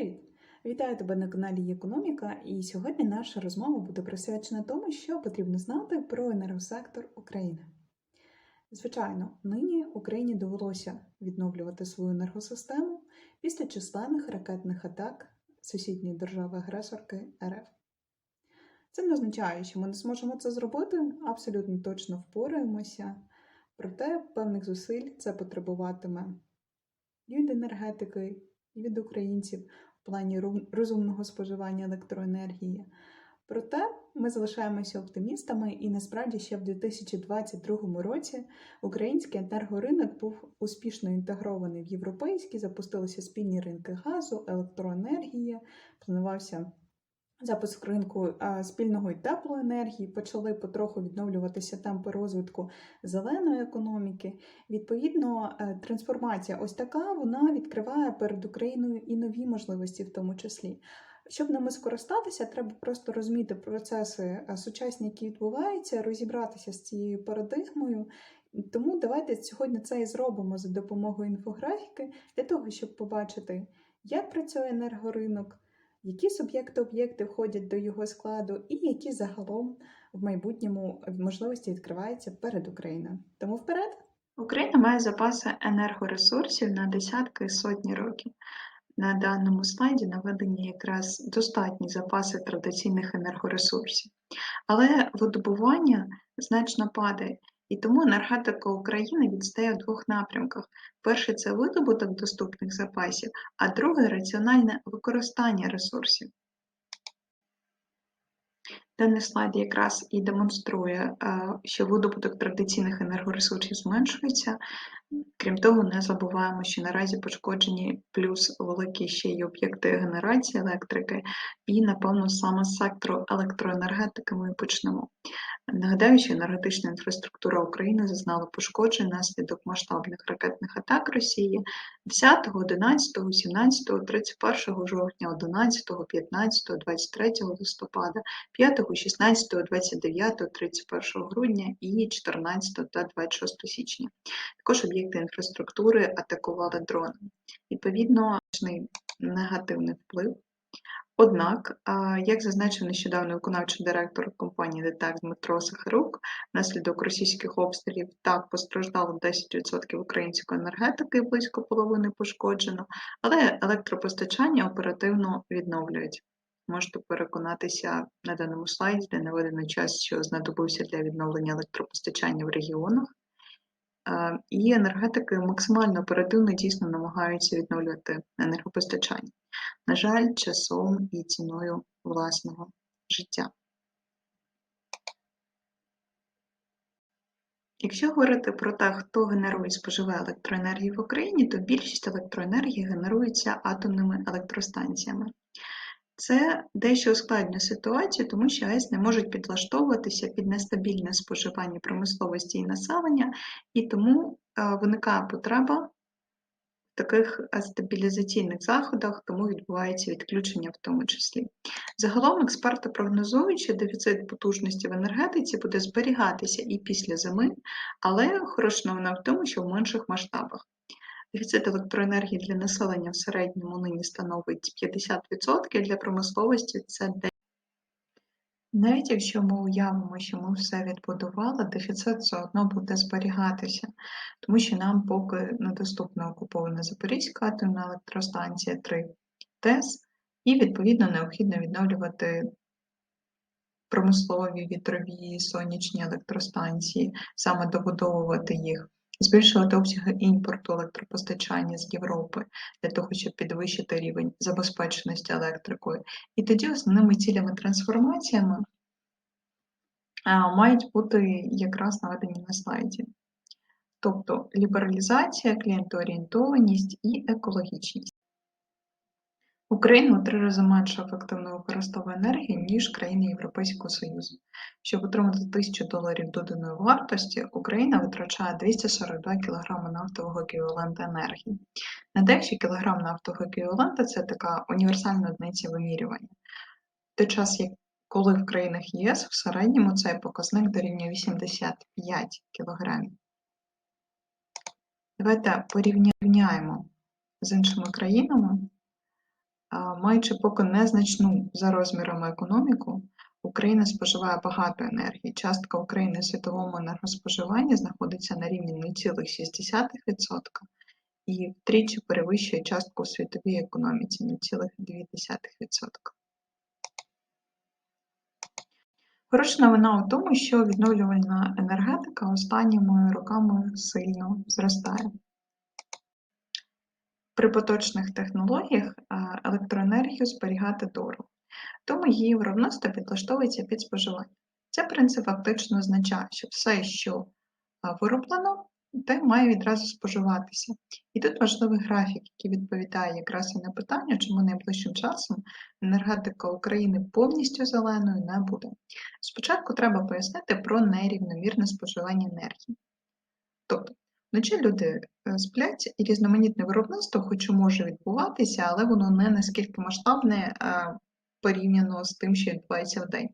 Привіт! Вітаю тебе на каналі Економіка, і сьогодні наша розмова буде присвячена тому, що потрібно знати про енергосектор України. Звичайно, нині Україні довелося відновлювати свою енергосистему після численних ракетних атак сусідньої держави-агресорки РФ. Це не означає, що ми не зможемо це зробити, абсолютно точно впораємося, проте певних зусиль це потребуватиме від енергетики, і від українців плані розумного споживання електроенергії. Проте ми залишаємося оптимістами, і насправді ще в 2022 році український енергоринок був успішно інтегрований в європейський, запустилися спільні ринки газу, електроенергії, планувався запуск ринку спільного і теплоенергії, почали потроху відновлюватися темпи розвитку зеленої економіки. Відповідно, е, трансформація ось така вона відкриває перед Україною і нові можливості, в тому числі. Щоб ними скористатися, треба просто розуміти процеси е, сучасні, які відбуваються, розібратися з цією парадигмою. Тому давайте сьогодні це і зробимо за допомогою інфографіки для того, щоб побачити, як працює енергоринок, які суб'єкти об'єкти входять до його складу, і які загалом в майбутньому можливості відкриваються перед Україною. Тому вперед! Україна має запаси енергоресурсів на десятки і сотні років. На даному слайді наведені якраз достатні запаси традиційних енергоресурсів. Але видобування значно падає, і тому енергетика України відстає в двох напрямках. Перший це видобуток доступних запасів, а другий раціональне використання ресурсів. Даний слайд якраз і демонструє, е, що видобуток традиційних енергоресурсів зменшується. Крім того, не забуваємо, що наразі пошкоджені плюс великі ще й об'єкти генерації електрики, і, напевно, саме з сектору електроенергетики ми почнемо. Нагадаю, що енергетична інфраструктура України зазнала пошкоджень внаслідок масштабних ракетних атак Росії 10, 11, 17, 31 жовтня, 11, 15, 23 листопада, 5, 16, 29, 31 грудня і 14 та 26 січня. Також об'єкти інфраструктури атакували дронами. Відповідно, негативний вплив. Однак, як зазначив нещодавно виконавчий директор компанії ДТЕК Дмитро Сахарук, внаслідок російських обстрілів так постраждало 10% української енергетики, близько половини пошкоджено, але електропостачання оперативно відновлюють. Можете переконатися на даному слайді, де наведено час, що знадобився для відновлення електропостачання в регіонах. Е, І енергетики максимально оперативно дійсно намагаються відновлювати енергопостачання. На жаль, часом і ціною власного життя. Якщо говорити про те, хто генерує і споживає електроенергію в Україні, то більшість електроенергії генерується атомними електростанціями. Це дещо ускладнює ситуацію, тому що АЕС не можуть підлаштовуватися під нестабільне споживання промисловості і населення, і тому е, виникає потреба в таких е, стабілізаційних заходах, тому відбувається відключення в тому числі. Загалом експерти прогнозують, що дефіцит потужності в енергетиці буде зберігатися і після зими, але хороша новина в тому, що в менших масштабах. Дефіцит електроенергії для населення в середньому нині становить 50%, для промисловості це 10%. Навіть якщо ми уявимо, що ми все відбудували, дефіцит все одно буде зберігатися, тому що нам поки недоступна окупована Запорізька атомна електростанція 3 ТЕС, і відповідно необхідно відновлювати промислові вітрові сонячні електростанції, саме добудовувати їх збільшувати обсяги імпорту електропостачання з Європи для того, щоб підвищити рівень забезпеченості електрикою. І тоді основними цілями трансформаціями мають бути якраз наведені на слайді. Тобто лібералізація, клієнтоорієнтованість і екологічність. Україна у три рази менше ефективно використовує енергії, ніж країни Європейського Союзу. Щоб отримати 1000 доларів доданої вартості, Україна витрачає 242 кг нафтового еквівалента енергії. Нагадаю, що кілограм нафтового еквівалента – це така універсальна одиниця вимірювання. В той час, як коли в країнах ЄС в середньому цей показник дорівнює 85 кг. Давайте порівняємо з іншими країнами. Маючи поки незначну за розмірами економіку, Україна споживає багато енергії. Частка України в світовому енергоспоживанні знаходиться на рівні 0,6% і втричі перевищує частку у світовій економіці 0,2%. Хороша новина у тому, що відновлювальна енергетика останніми роками сильно зростає. При поточних технологіях електроенергію зберігати дорого, тому її виробництво підлаштовується під споживання. Це принцип фактично означає, що все, що вироблено, те має відразу споживатися. І тут важливий графік, який відповідає якраз і на питання, чому найближчим часом енергетика України повністю зеленою не буде. Спочатку треба пояснити про нерівномірне споживання енергії. Тобто, вночі люди е, сплять і різноманітне виробництво, хоч і може відбуватися, але воно не наскільки масштабне порівняно з тим, що відбувається вдень.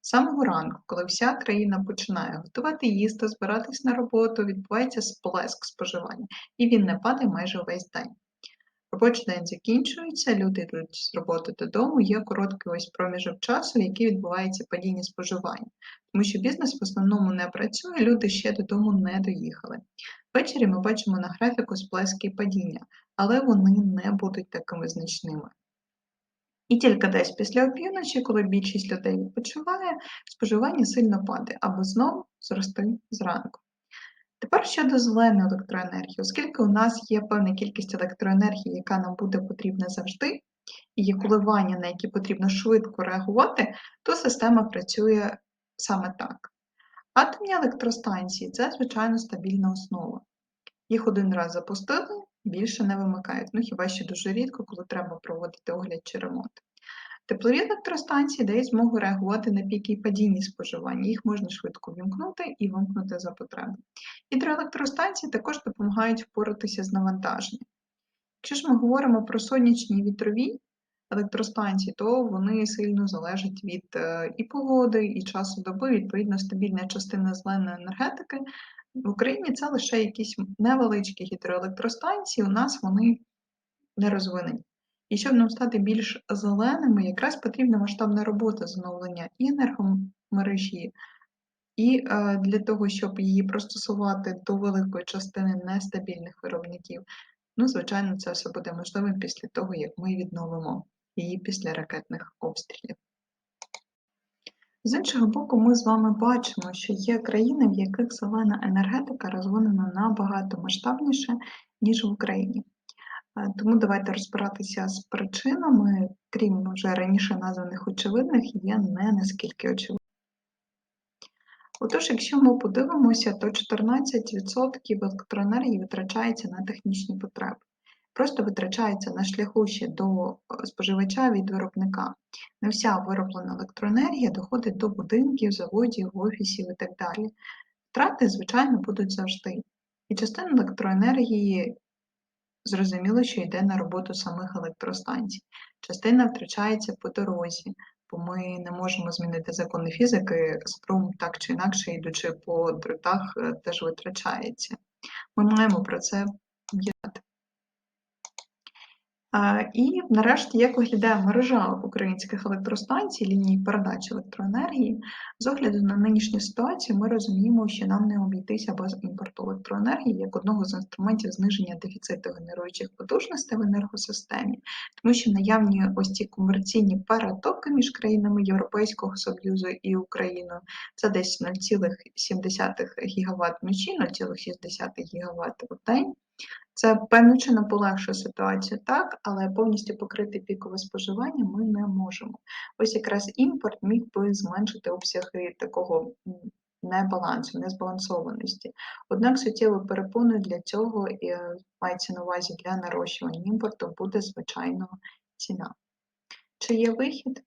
З самого ранку, коли вся країна починає готувати їсти, збиратись на роботу, відбувається сплеск споживання, і він не падає майже увесь день. Робочий день закінчується, люди йдуть з роботи додому, є короткий ось проміжок часу, в який відбувається падіння споживання, тому що бізнес в основному не працює, люди ще додому не доїхали. Ввечері ми бачимо на графіку сплески і падіння, але вони не будуть такими значними. І тільки десь після опівночі, коли більшість людей відпочиває, споживання сильно падає, або знову зрости зранку. Тепер щодо зеленої електроенергії, оскільки у нас є певна кількість електроенергії, яка нам буде потрібна завжди, і є коливання, на які потрібно швидко реагувати, то система працює саме так. Атомні електростанції це, звичайно, стабільна основа. Їх один раз запустили, більше не вимикають. Ну хіба що дуже рідко, коли треба проводити огляд чи ремонт. Теплові електростанції дають змогу реагувати на піки і падіння споживання. Їх можна швидко вімкнути і вимкнути за потреби. Гідроелектростанції також допомагають впоратися з навантаженням. Якщо ж ми говоримо про сонячні і вітрові електростанції, то вони сильно залежать від е, і погоди, і часу доби, відповідно, стабільна частина зеленої енергетики. В Україні це лише якісь невеличкі гідроелектростанції, у нас вони не розвинені. І щоб нам стати більш зеленими, якраз потрібна масштабна робота з оновлення і енергомережі, і е, для того, щоб її пристосувати до великої частини нестабільних виробників. Ну, звичайно, це все буде можливим після того, як ми відновимо її після ракетних обстрілів. З іншого боку, ми з вами бачимо, що є країни, в яких зелена енергетика розвинена набагато масштабніше, ніж в Україні. Е, Тому давайте розбиратися з причинами, крім вже раніше названих очевидних, є не наскільки очевидні. Отож, якщо ми подивимося, то 14% електроенергії витрачається на технічні потреби. Просто витрачається на шляху ще до е, споживача від виробника. Не вся вироблена електроенергія доходить до будинків, заводів, офісів і так далі. Втрати, звичайно, будуть завжди. І частина електроенергії зрозуміло, що йде на роботу самих електростанцій. Частина втрачається по дорозі, бо ми не можемо змінити закони фізики, струм так чи інакше, йдучи по дротах, е, теж витрачається. Ми маємо про це пам'ятати. І нарешті, як виглядає мережа українських електростанцій, ліній передачі електроенергії, з огляду на нинішню ситуацію, ми розуміємо, що нам не обійтися без імпорту електроенергії як одного з інструментів зниження дефіциту генеруючих потужностей в енергосистемі, тому що наявні ось ці комерційні перетоки між країнами Європейського Союзу і Україною це десь 0,7 ГВт вночі, 0,6 ГВт в день. Це певно чином полегшує ситуацію, так, але повністю покрити пікове споживання ми не можемо. Ось якраз імпорт міг би зменшити обсяги такого небалансу, незбалансованості. Однак суттєвою перепоною для цього і е, мається на увазі для нарощування імпорту буде, звичайно, ціна. Чи є вихід?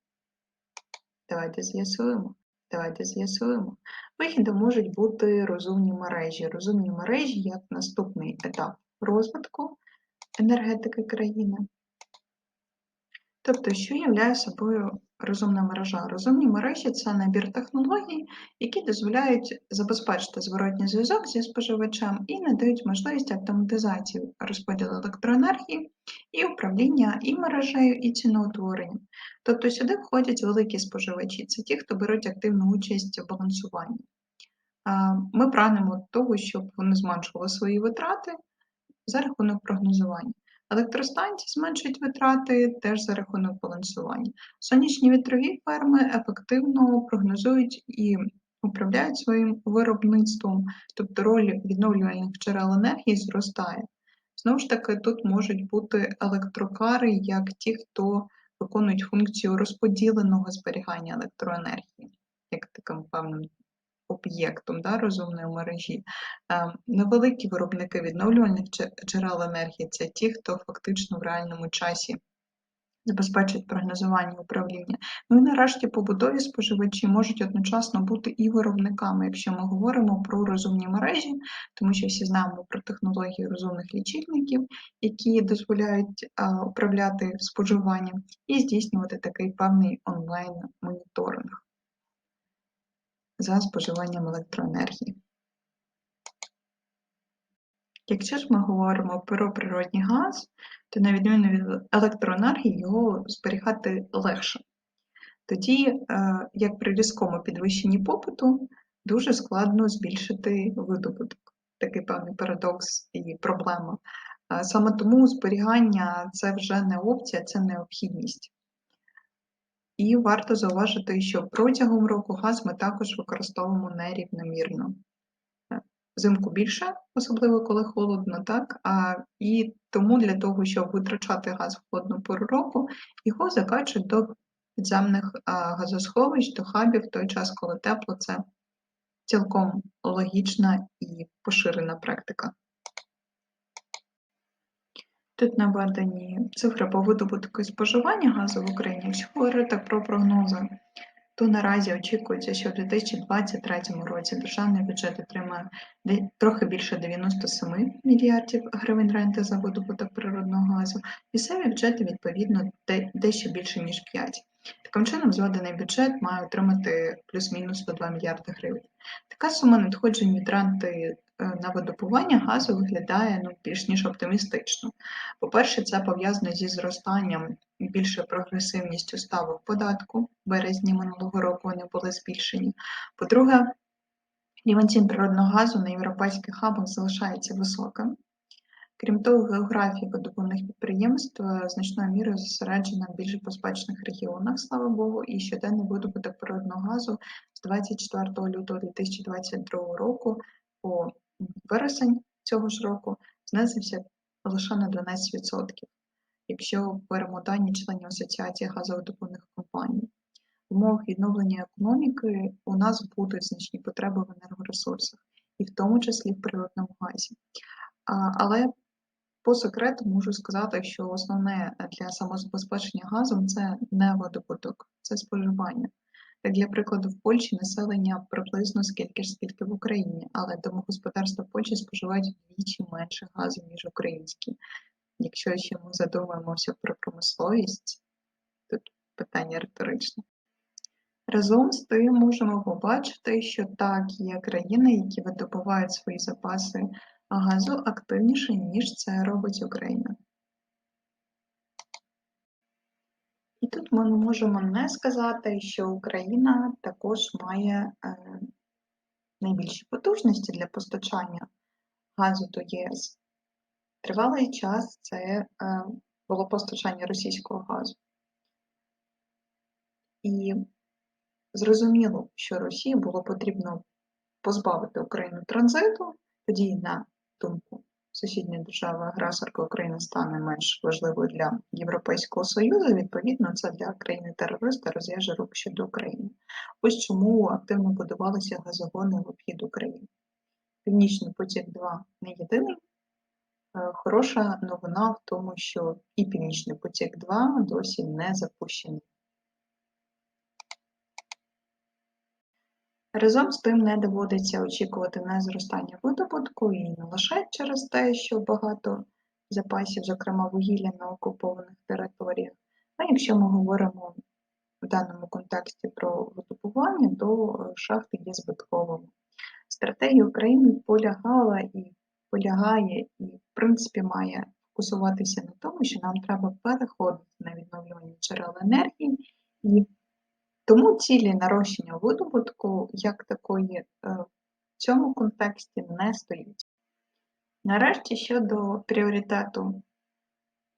Давайте з'ясуємо. Давайте з'ясуємо. Вихідом можуть бути розумні мережі. Розумні мережі як наступний етап розвитку енергетики країни. Тобто, що являє собою розумна мережа? Розумні мережі це набір технологій, які дозволяють забезпечити зворотній зв'язок зі споживачем і надають можливість автоматизації розподілу електроенергії і управління і мережею, і ціноутворенням. Тобто сюди входять великі споживачі, це ті, хто беруть активну участь в балансуванні. Ми прагнемо того, щоб вони зменшували свої витрати за рахунок прогнозування. Електростанції зменшують витрати теж за рахунок балансування. Сонячні вітрові ферми ефективно прогнозують і управляють своїм виробництвом, тобто роль відновлювальних джерел енергії зростає. Знову ж таки, тут можуть бути електрокари як ті, хто виконують функцію розподіленого зберігання електроенергії, як таким певним об'єктом да, розумної мережі. Е, Невеликі виробники відновлювальних джерел енергії це ті, хто фактично в реальному часі забезпечують прогнозування управління. Ну і нарешті побутові споживачі можуть одночасно бути і виробниками, якщо ми говоримо про розумні мережі, тому що всі знаємо про технології розумних лічильників, які дозволяють а, управляти споживанням і здійснювати такий певний онлайн-моніторинг за споживанням електроенергії. Якщо ж ми говоримо про природній газ, то на відміну від електроенергії його зберігати легше. Тоді, е, як при різкому підвищенні попиту, дуже складно збільшити видобуток. Такий певний парадокс і проблема. Е, Саме тому зберігання це вже не опція, це необхідність. І варто зауважити, що протягом року газ ми також використовуємо нерівномірно. Е, Взимку більше, особливо коли холодно, так? А, і тому для того, щоб витрачати газ в холодну пору року, його закачують до підземних газосховищ, до хабів в той час, коли тепло, це цілком логічна і поширена практика. Тут наведені цифри по видобутку і споживання газу в Україні. Якщо говорити про прогнози, то наразі очікується, що в 2023 році державний бюджет отримає трохи більше 97 мільярдів гривень ренти за видобуток природного газу, місцеві бюджети відповідно де- дещо більше ніж 5. Таким чином, зведений бюджет має отримати плюс-мінус 102 мільярди гривень. Така сума надходжень від ренти е, на видобування газу виглядає ну, більш ніж оптимістично. По-перше, це пов'язано зі зростанням і більшою прогресивністю ставок податку. В березні минулого року вони були збільшені. По-друге, рівень цін природного газу на європейських хабах залишається високим. Крім того, географія видобувних підприємств е, значною мірою зосереджена в більш безпечних регіонах, слава Богу, і щоденний видобуток природного газу з 24 лютого 2022 року по вересень цього ж року знизився лише на 12%, якщо беремо дані членів Асоціації газовидобувних компаній. В умовах відновлення економіки у нас будуть значні потреби в енергоресурсах, і в тому числі в природному газі. Але по секрету можу сказати, що основне для самозабезпечення газом це не видобуток, це споживання. Для прикладу, в Польщі населення приблизно скільки ж скільки в Україні, але домогосподарства Польщі споживають вдвічі менше газу, ніж українські. Якщо ще ми задумаємося про промисловість, тут питання риторичне. Разом з тим можемо побачити, що так, є країни, які видобувають свої запаси газу активніше, ніж це робить Україна. І тут ми можемо не сказати, що Україна також має е, найбільші потужності для постачання газу до ЄС. Тривалий час це е, було постачання російського газу. І зрозуміло, що Росії було потрібно позбавити Україну транзиту, тоді, на думку сусідньої держави агресорки Україна стане менш важливою для Європейського Союзу. Відповідно, це для країни-терориста розв'яже рук щодо України. Ось чому активно будувалися газогони в обхід України. Північний потік 2 не єдиний. Е, Хороша новина в тому, що і Північний потік 2 досі не запущений. Разом з тим не доводиться очікувати на зростання видобутку і не лише через те, що багато запасів, зокрема вугілля на окупованих територіях, Ну, якщо ми говоримо в даному контексті про видобування, то е, шахти є збитковими. Стратегія України полягала і полягає, і в принципі має фокусуватися на тому, що нам треба переходити на відновлювані джерела енергії, і тому цілі нарощення видобутку як такої е, в цьому контексті не стоїть. Нарешті щодо пріоритету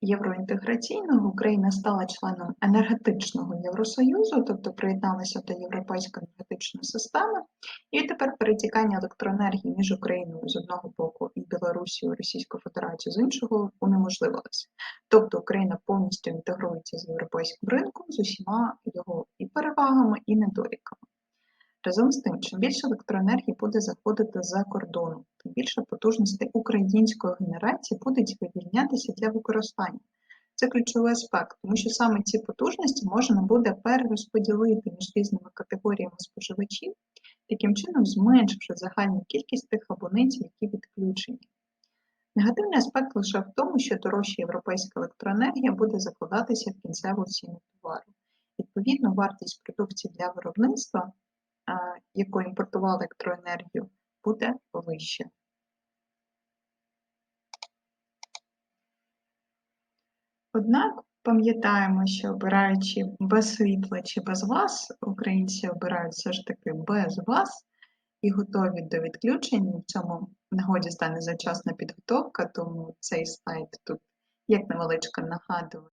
євроінтеграційного, Україна стала членом енергетичного Євросоюзу, тобто приєдналася до європейської енергетичної системи, і тепер перетікання електроенергії між Україною з одного боку і Білорусією, Російською Федерацією з іншого унеможливилося. Тобто Україна повністю інтегрується з європейським ринком з усіма його і перевагами, і недоліками. Разом з тим, чим більше електроенергії буде заходити за кордону, тим більше потужностей української генерації будуть вивільнятися для використання. Це ключовий аспект, тому що саме ці потужності можна буде перерозподілити між різними категоріями споживачів, таким чином зменшивши загальну кількість тих абонентів, які відключені. Негативний аспект лише в тому, що дорожча європейська електроенергія буде закладатися в кінцеву ціну товару. Відповідно, вартість продукції для виробництва яку імпортували електроенергію, буде вище. Однак пам'ятаємо, що обираючи без світла чи без вас, українці обирають все ж таки без вас і готові до відключень. В цьому нагоді стане завчасна підготовка, тому цей слайд тут як невеличке нагадування.